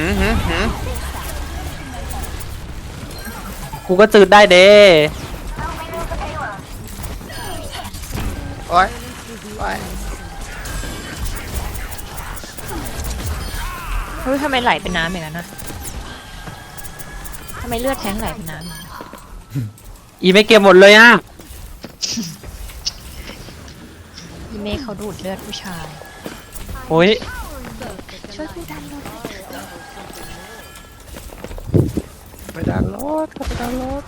หืมหืมหืมกูก็จืดได้เด้โอ้ยโอ้ยเฮ้ยทำไมไหลเป็นน้ำอย่างนั้นนะทำไมเลือดแทงไหลเป็นน้ำอย่างนั้นอีไม่เก็บหมดเลยอะอีเมฆเขาดูดเลือดผู้ชาย โอ้ย ช่วยกูดันรถ ไปดันรถก็ไปดันรถ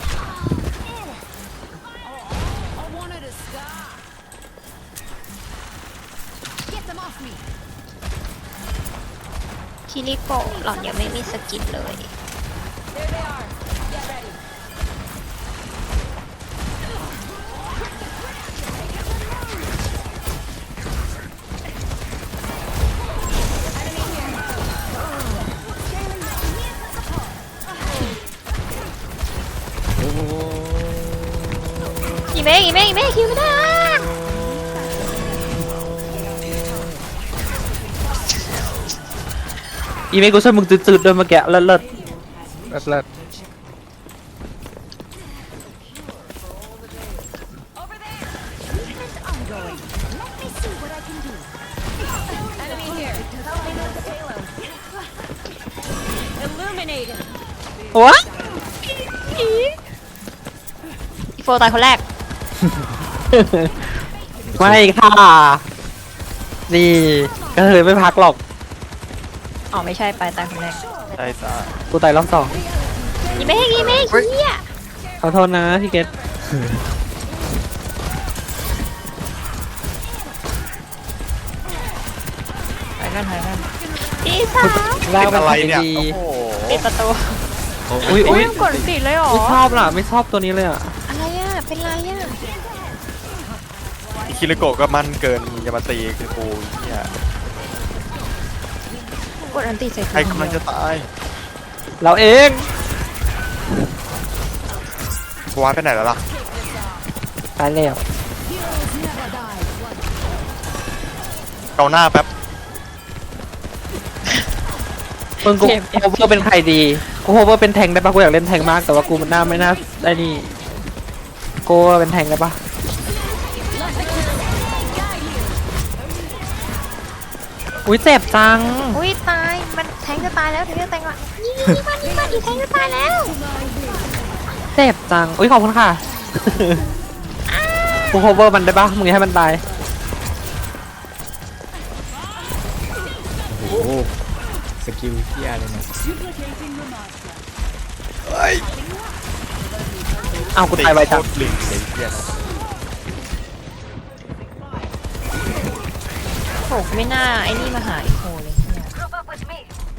คิริโกะหล่อนยังไม่มีสกิลเลย อีไม่กูช่วยมึงจืดๆด้วยเมื่อกี้เลิศเลิศเลิศเลิศวะอีโฟตายคนแรก ไม่ค่ะ นี่ ก็เลยไม่พักหรอก อ๋อไม่ใช่ไปตายคนแรกใช่จ้ากูตายรอบสองอีเมฆอีเมฆเฮียขอโทษนะพี่เกตไปกันไปกันอีสามลากเป็นไปอะไรทางเนี่ยดีโอ้โหปิดประตูอุ้ยอุ้อุ้ยยกดปิดเลยเหรอ ไม่ชอบล่ะ ไม่ชอบตัวนี้เลยอะอะไรอะ เป็นไรอะอิคิริโกะก็มั่นเกินยามาตีคือกูเนี่ย กดอันติใส่ใครกำลังจะตายเราเองกูวาร์ปไปไหนแล้วล่ะตายแล้วเกาหน้าแป๊บมึงกูโฮเวอร์เป็นใครดีกูโฮเวอร์เป็นแทงได้ปะกูอยากเล่นแทงมากแต่ว่ากูมันหน้าไม่น่าได้นี่กูว่าเป็นแทงได้ปะอุ้ยเจ็บจังอุ้ยตาย มันแทงจะตายแล้วแทงจะแทงละนี่นี่มันนี่มันอีแทงจะตายแล้วเจ็บจัง อุ้ยขอบคุณค่ะกูโฮเวอร์มันได้ปะมึงอย่าให้มันตาย โอ้โหสกิลที่อะไรเนี่ยเฮ้ยอ้าวกูตายไวจังโคตรลิงเลยเหี้ยนะโหไม่น่าไอ้นี่มาหาอีโฟเลยเนี่ย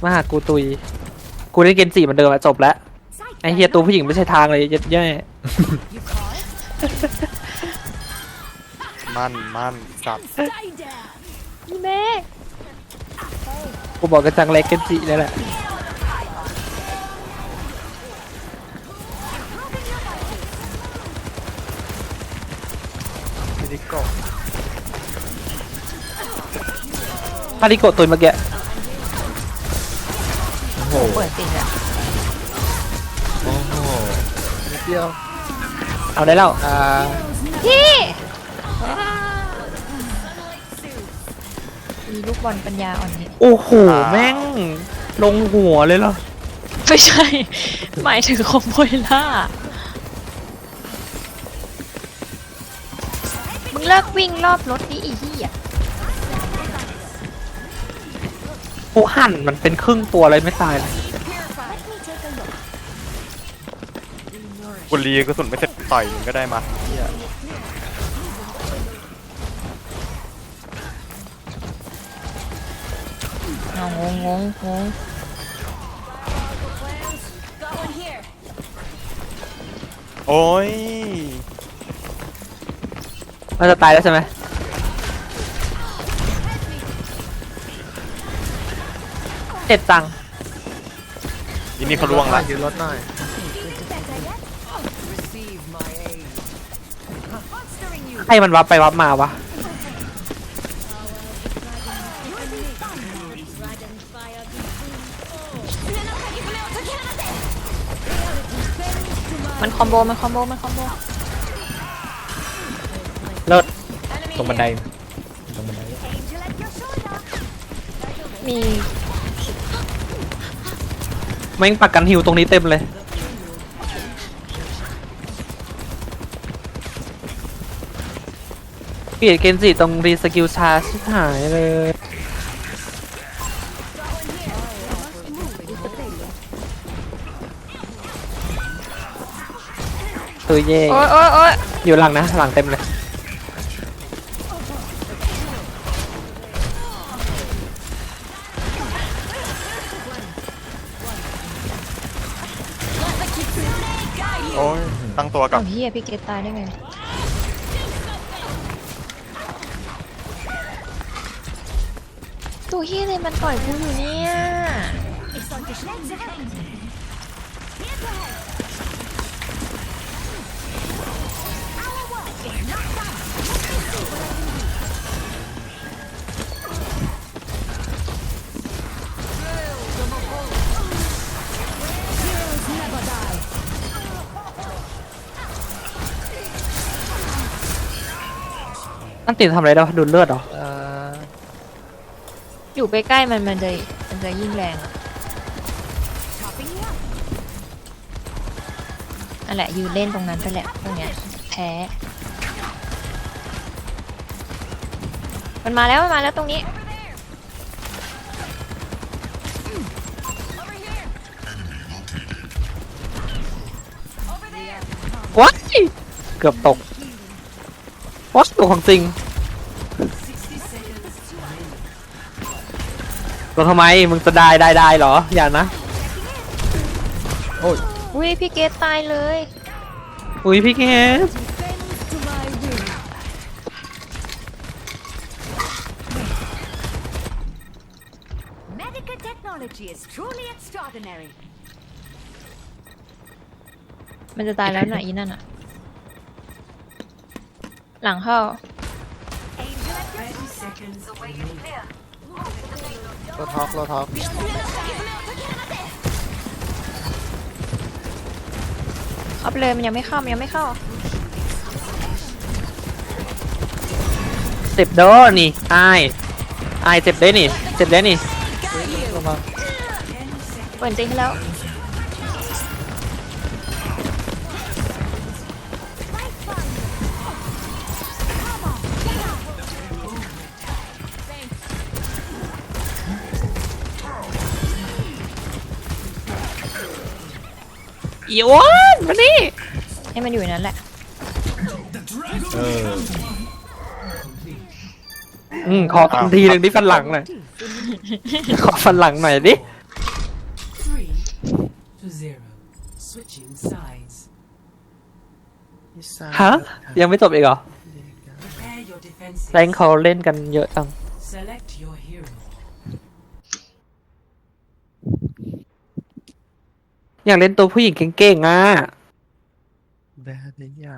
มาหากูตุย กูได้เกณฑ์สี่เหมันเดิมอะจบแล้วไอเฮียตัวผู้หญิงไม่ใช่ทางเลยเย็ดแย่ มั่นมั่นสัตว์อีเมฆกูบอกกันจังเล็กเกนจินี่แหละอิคิริโกะพาริโกะตุยเมื่อกี้โอ้โหเปิดติดอะโอ้โหนิดเดียวเอาได้แล้วอ่าพี่มีลูกบอลปัญญาอ่อนนี่โอ้โหแม่ง ลงหัวเลยเหรอไม่ใช่ หมายถึงคอมโบยล่า มึงเลิกวิ่งรอบรถนี้อีที่อะ กูหั่นมันเป็นครึ่งตัวเลยไม่ตายเลยกูรีกระสุนไม่เสร็จต่อยมึงก็ได้มาเหี้ยเอางงงงงงโอ้ย มันจะตายแล้วใช่ไหม จ็ดตังค์ยินนี่เขาล่วงละยืนรถหน่อยใครมันวับไปวับมาวะมันคอมโบ มันคอมโบ มันคอมโบ เลิศตรงบันได ตรงบันได มี แม่งปักกันฮิวตรงนี้เต็มเลย เกลียดเกนจิตรงรีสกิลชาชิบหายเลย ตัวเย่โอ้ยโอ้ยโอ้ยอยู่หลังนะ หลังเต็มเลย ตั้งตัวก่อเอ้าน เฮียพี่เกตตายได้ไง ตัวเฮียอะไรมันต่อยกูอยู่เนี่ยอั นติทำอะไรได้วะดูดเลือดเหรอ เอออยู่ใกล้ๆมันมันจะมันจะยิ่งแรงอะนั่นแหละยืนเล่นตรงนั้นไปแหละตรงเนี้ยแพ้ มันมาแล้วมันมาแล้วตรงนี้ ว้ายเกือบตก ว้ายตัวของจริงเราทำไม มึงจะได้ได้ได้เหรอ อย่านะอุ้ยพี่เกตตายเลย อุ้ยพี่เกส Medical technology is truly extraordinary. มันจะตายแล้วน่ะอีนั่นอะ หลังเข้าเราท็อกเราท็อกเอาไปเลยมันยังไม่เข้ามันยังไม่เข้าเจ็บเด้อนี่อายอายเจ็บได้นี่เจ็บได้นี่เปิดตีให้แล้ว อีอ้วนมานี่ให้มันอยู่ในนั้นแหละ เอออืมขอทันทีหนึ่งที่ฟันหลังหน่อยขอฟันหลังหน่อยดิ Three to zero. Switching sides. ฮะ ยังไม่จบอีกเหรอ Prepare your defenses. แรงเขาเล่นกันเยอะจัง Select your hero. อยากเล่นตัวผู้หญิงเก่งๆอะแบดยา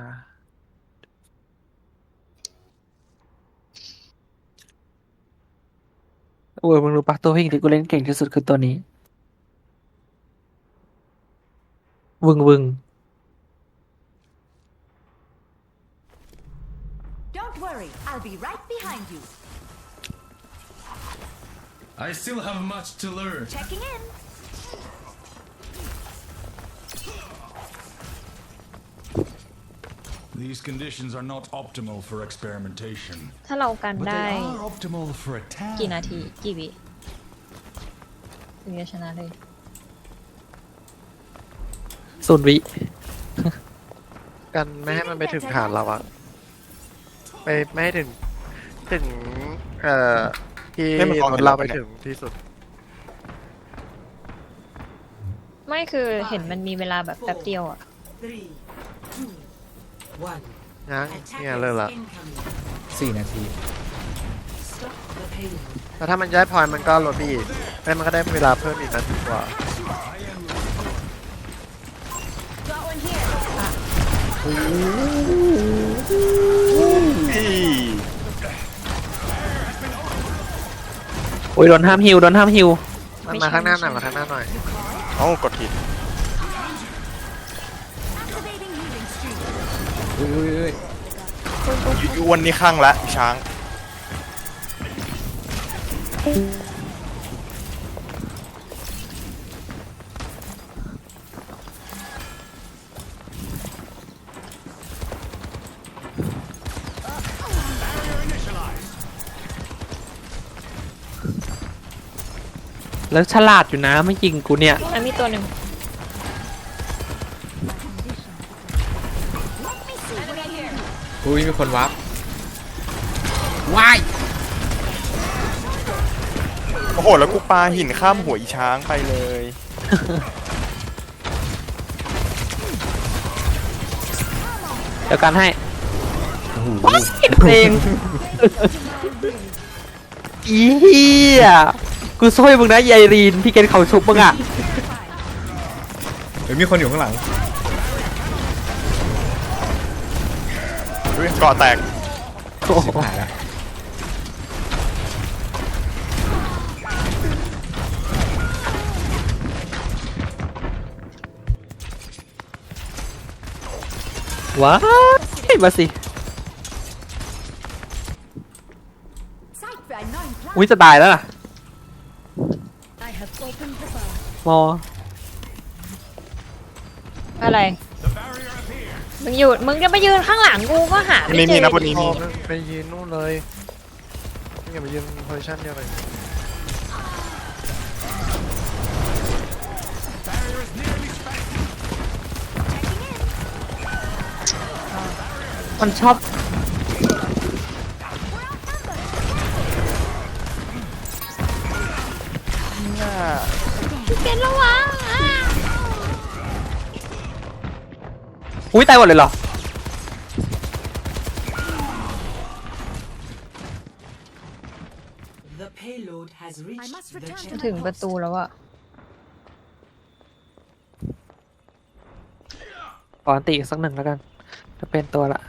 โอ้ยมึงรู้ปะตัวผู้หญิงที่กูเล่นเก่งที่สุดคือตัวนี้ วึงวึง Don't worry, I'll be right behind you. I still have much to learn. Checking in. These conditions are not optimal for experimentation, ถ้าเรากัน but ได้ they are optimal for a กี่ tad. นาทีกี่วิถึงจะชนะเลย ศูนย์วิ กันไม่ให้มันไปถึงฐานเราอะไปไม่ให้ถึง ถึง เอ่อ ที่ให้มันมองรเห็ถนเราเราไปปะเนี่ย ถึงที่สุด ไม่คือเห็นมันมีเวลาแบบแป๊บเดียวอะ Three, two, one. ยังเนี่ยเลิกละ Incoming. สี่นาที Stop the payload. แล้วถ้ามันย้ายพอยต์มันก็ลดไปอีกแล้วมันก็ได้เวลาเพิ่มอีกนาทีกว่า Got one here. โอ้ยโดนห้ามฮิวโดนห้ามฮิว มันไม่มาใช่ข้างหน้าหน่อยไม่มาใช่ข้างหน้าหน่อย เอ้ากดผิด ยอุ้ยอุ้ยอีอ้วนนี่ข้างละอีช้าง แล้วฉลาดอยู่นะไม่ยิงกูเนี่ยแล้วมีตัวหนึ่ง อุ้ยมีคนวับว้ายโอ้โห แล้วกูปาหินข้ามหัวอีช้างไปเลย เดี๋ยวกันให้โอ้โหเพลงอีเหี้ยกูช่วยมึงนะยายรีนพี่เกณฑ์เขาชุบมึงอะเฮ้ยมีคนอยู่ข้างหลัง เฮ้ยเกาะแตกโอ้โหชิบหายแล้วว้ายมาสิ Sight by nine plus. อุ้ยจะตายแล้วล่ะมออะไร มึงอยู่มึงจะมายืนข้างหลังกูก็หาวันไม่นี้เจมีอนะวันนี้พอมีมันไปยืนนู่นเลยอย่าไปยืนโพซิชั่นเดียวเลยมันชอบ อุ้ยตายหมดเลยเหรอ The payload has reached must the return to check. จะถึงประตูแล้วอะขออันติอีกสักหนึ่งแล้วกัน จะเป็นตัวละ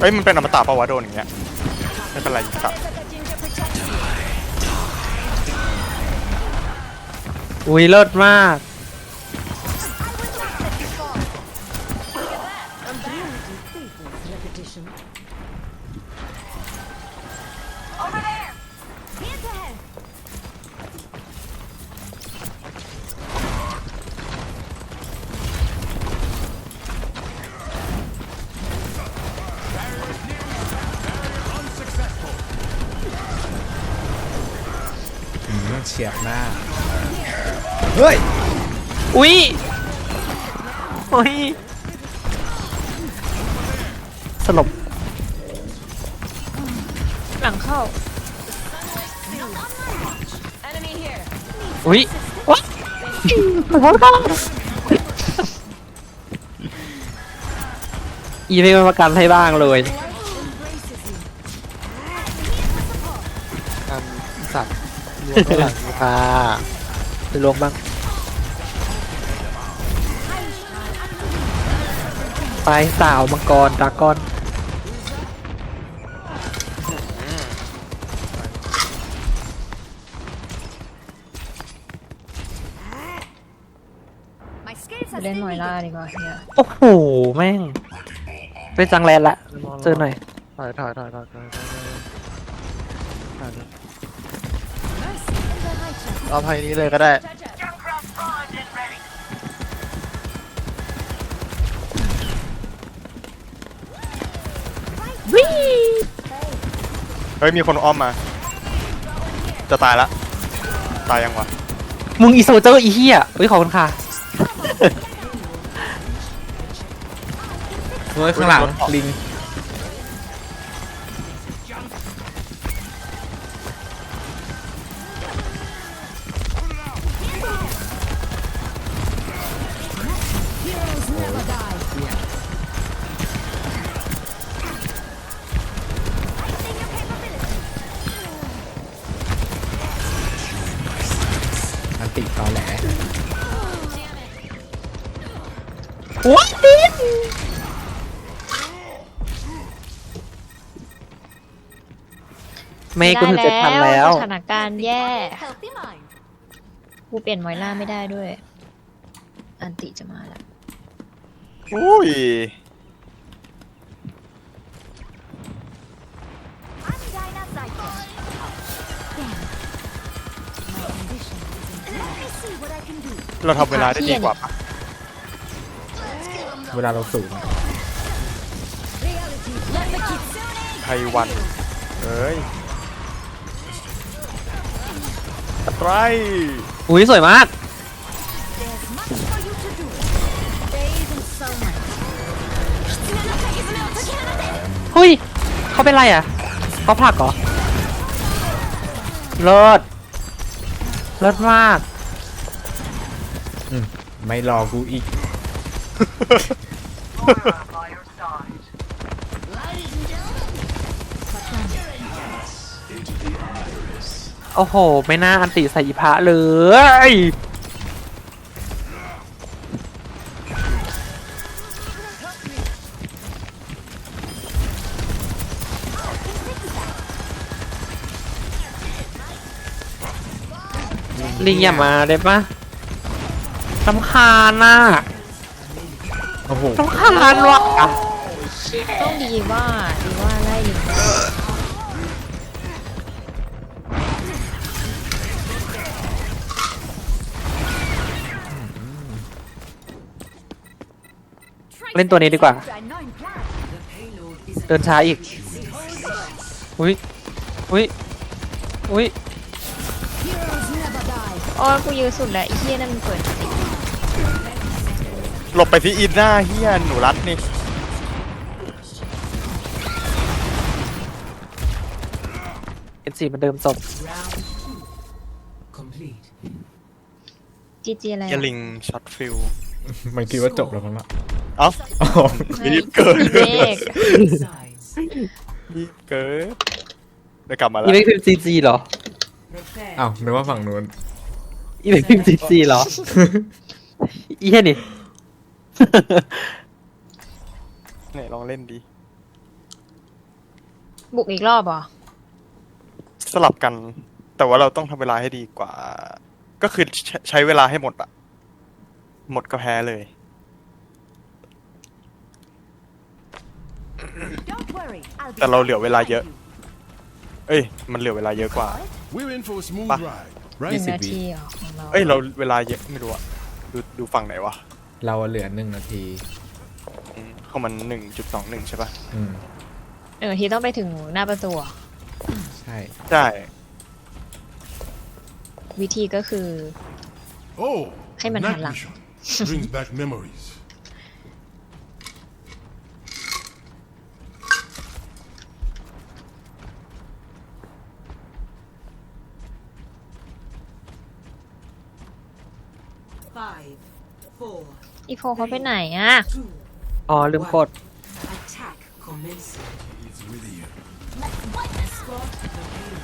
เอ้ยมันเป็นอมตะปะวะโดนอย่างเงี้ยไม่เป็นไรครับอุ้ยเลิศมาก เฉียบหน้า เฮ้ย อุ้ยโอ้ยสลบหลังเข้า Enemy here. อุ้ยว้ายขอโทษครับอีไม่มาประกันให้บ้างเลย วมข้างหลังค่ะไปลวงบ้างไปสาวมังกรดรากอน My scales ไป has เล่น been หน่อยล่า needed. ดีกว่าเนี่ยโอ้โหแม่ง เป็นจังแลนละเจอหน่อย ถอยถอยถอยถอยถอยถอยถอยถอย Mercy in the righteous. เอาไพ่นี้เลยก็ได้เฮ้ยมีคนอ้อมมา จะตายละ ตายยังวะ มึงอีโซเจอร์อีเหี้ยเฮ้ยขอบคุณค่ะเฮ้ยข้างหลังลิง เมย์กูถึงเจ็ดพันแล้ว สถานการณ์แย่ Healthy mind. กูเปลี่ยนมอยล่าไม่ได้ด้วย อันติจะมาแล้ว อุ้ย I'm Dinocyte. Damn. My condition is Let me see what I can do. เราทำเวลาได้ดีกว่าปะเวลาเราสูง Reality. Let the kitsune ไทยวันเอ้ย ไรอุ้ยสวยมาก There's much for you to do. Bathe in sunlight. เฮ้ยเขาเป็นไรอะเขาผลักเหรอเลิศเลิศมากอืมไม่รอกูอีก โอ้โห ไม่น่าอันติใส่อีพระเลย ลิงอย่ามาได้ปะสำคาญน่ะโอ้โหสำคาญว่ะ ต้องดีว่า เล่นตัวนี้ดีกว่า I know in plan. The payload is เดินช้าอีก อุ้ย อุ้ย อุ้ย Heroes never die. อ๋อกูยืนสุดแล้วไอ้เหี้ยนั่นมันเปิดอันติหลบไปที่อินหน้าเฮียหนูรัดนี่ เอ็นซีมันเดิมศพ round two. Complete. จีจีอะไรเฮียลิงช็อตฟิลมันคิดว่าจบแล้วมั้งละ เอ้าอ๋อรีบเกินเมฆ Sides. รีบเกินได้กลับมาแล้วอีเมกพิมซีจีเหรอ Prepare. อ้าวนึกว่าฝั่งนู้นอีเมกพิมซีจีเหรออีแค่นี่เนี่ยลองเล่นดี บุกอีกรอบเหรอสลับกัน แต่ว่าเราต้องทำเวลาให้ดีกว่า ก็คือใช้ใช้เวลาให้หมดอะหมดก็แพ้เลย Don't worry. I'll be แต่เราเหลือเวลาเยอะ เอ้ย มันเหลือเวลาเยอะกว่า We're in for a smooth Bah. ride, ห right? นึ่งนาทีเหรอของเราเอ้ย เราเวลาเยอะไม่รู้อะดูดูฝั่งไหนวะเราเหลือหนึ่งนาทีอืมเขามันหนึ่งจุดสองหนึ่งใช่ปะอืมหนึ่งนาทีต้องไปถึงหน้าประตูเหรอใช่ ใช่ วิธีก็คือ Oh, Hey, man, night hala. vision brings back memories. Five, four, อีโฟเขาไปไหนอะ two. อ๋อลืมกด attack commencing. It's with you. Spot the enemy.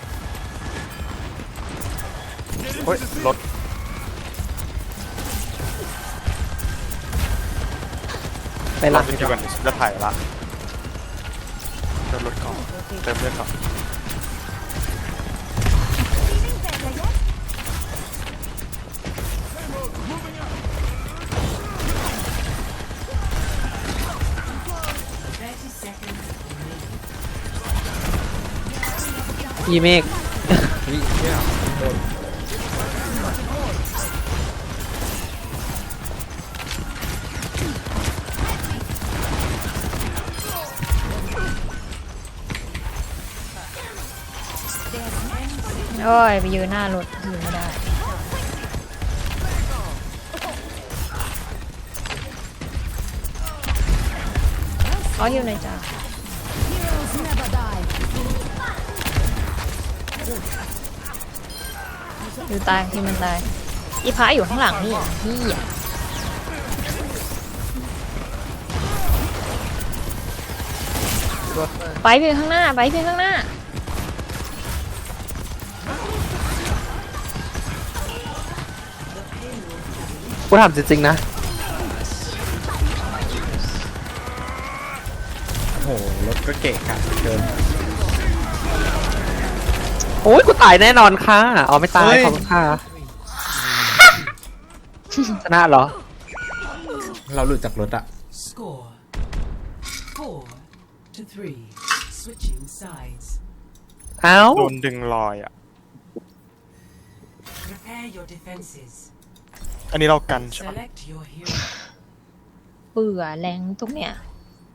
เฮ้ยรถไปรละถที่กันจะถ่ายละเติมรถก่อนเติมเลือดก่อน อีเมกวิเนี่ยโดนโอ้ย ไปยืนหน้ารถยืนไม่ได้เขาอยู่ในจ้า ยู่ตายที่มันตาย อีพายอยู่ข้างหลังนี่นี่ไปเพียงข้างหน้า ไปเพียงข้างหน้า กูถามจริงๆนะ โอ้โหรถก็เก๋กะเกิน โอ้ยกูตายแน่นอนค่ะเอาไม่ตายเฮ้ย ขอบคุณค่ะชนะเหรอ เราหลุดจากรถอะ Score four to three. Switching sides. เอ้าโดนดึงลอยอะ Prepare your defenses. อันนี้เรากันใช่ไหม Select your hero. เบื่อแรงทุกเนี่ย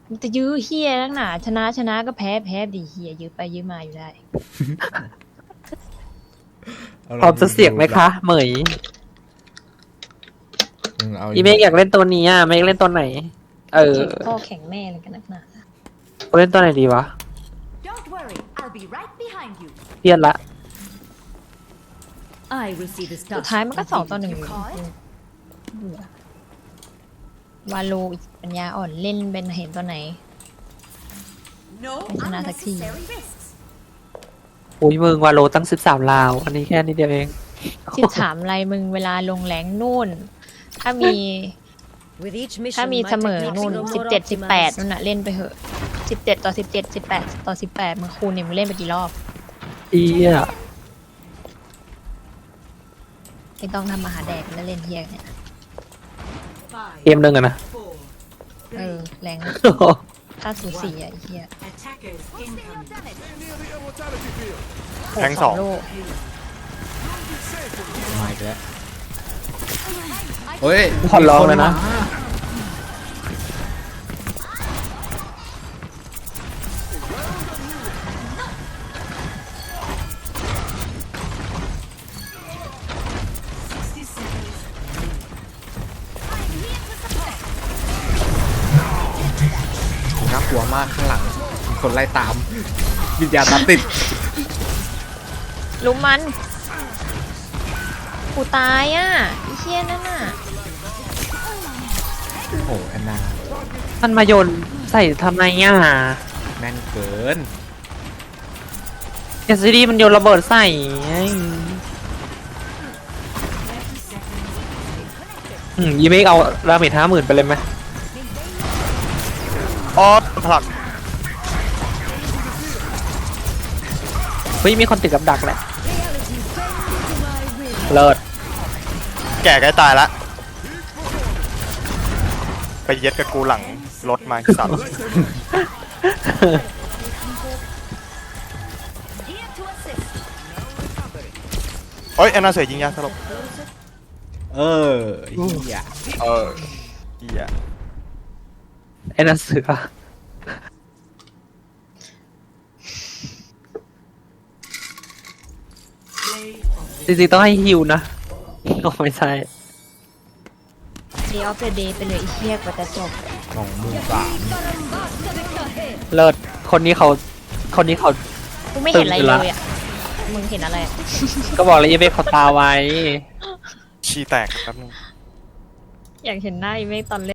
มันจะยื้อเฮียนักหนาชนะชนะก็แพ้แพ้ดีเฮียยื้อไปยื้อมาอยู่ได้ พร้อมจะเสียงไหมคะเหมยอืมเอาอีเมกอยากเล่นตัวนี้อะเมกเล่นตัวไหน เออแข่งพ่อแข่งแม่อะไรกันนักหนากูเล่นตัวไหนดีวะ Don't worry, I'll be right behind you. เปลี่ยนละ I will see this สุดท้ายมันก็สองต่อหนึ่งอยู่ You call it? เบื่อวาโลอีกปัญญาอ่อนเล่นเป็นเห็นตัวไหน No May sana taxi. unnecessary risks. อุ้ยมึงวาโลตั้งสิบสามลาว อันนี้แค่นิดเดียวเอง สิบสามไรมึงเวลาลงแรงนู่น ถ้ามี With each ถ้า mission, มี my เสมอ techniques นู่น grow สิบ more เจ็ดสิบแปด optimized. นู่นน่ะเล่นไปเหอะสิบเจ็ดต่อสิบเจ็ดสิบแปดต่อสิบแปดมึงคูณเนี่ยมึงเล่นไปกี่รอบอีอะไม่ต้องทำมาหาแดกแล้วเล่นเฮียเนี่ย Five, เกมหนึ่งอะนะ four, เอ three. อแรงถ้าสูสีอะไอ้เฮีย Attackers incoming. Near the immortality field. แทงสอง โลกมาอีกแล้ว เฮ้ย ขอร้องเลยนะมีคมา คนไล่ตามวิญญาณตามติดรู้มัน กูตายอะไอ้เฮียนั่นน่ะ โอ้โหแอนนามันมาโยนใส่ทำไมอะแม่นเกินเอสซีดีมันโยนระเบิดใส่ไงอืมยีเมกเอาดาเมจห้าหมื่นไปเลยไหมอ๋อผลัก ฮ้ยมีคนติดกับดักแหละเลิศแก่ใกล้ตายละ ไปเย็ดกับกูหลังรถมาสัตว์ Here to assist. โอ้ยแอนนาเสียยิงยาสลบเออเฮียเออเฮีย ไอ้นั่นเสือ จริงๆต้องให้ฮิวนะก็ไม่ใช่เดย์ออฟเดอะเดย์ไปเลยไอ้เฮียกว่าจะจบสองหมื่นสามเลิศคนนี้เขาคนนี้เขา กูไม่เห็นอะไรตึงอยู่เลละยอะ มึงเห็นอะไรอะก็บอกเลยยีเมกเขาตาไว้ ชีแตกครับนึง อยากเห็นหน้าอีเมฆตอนเล่น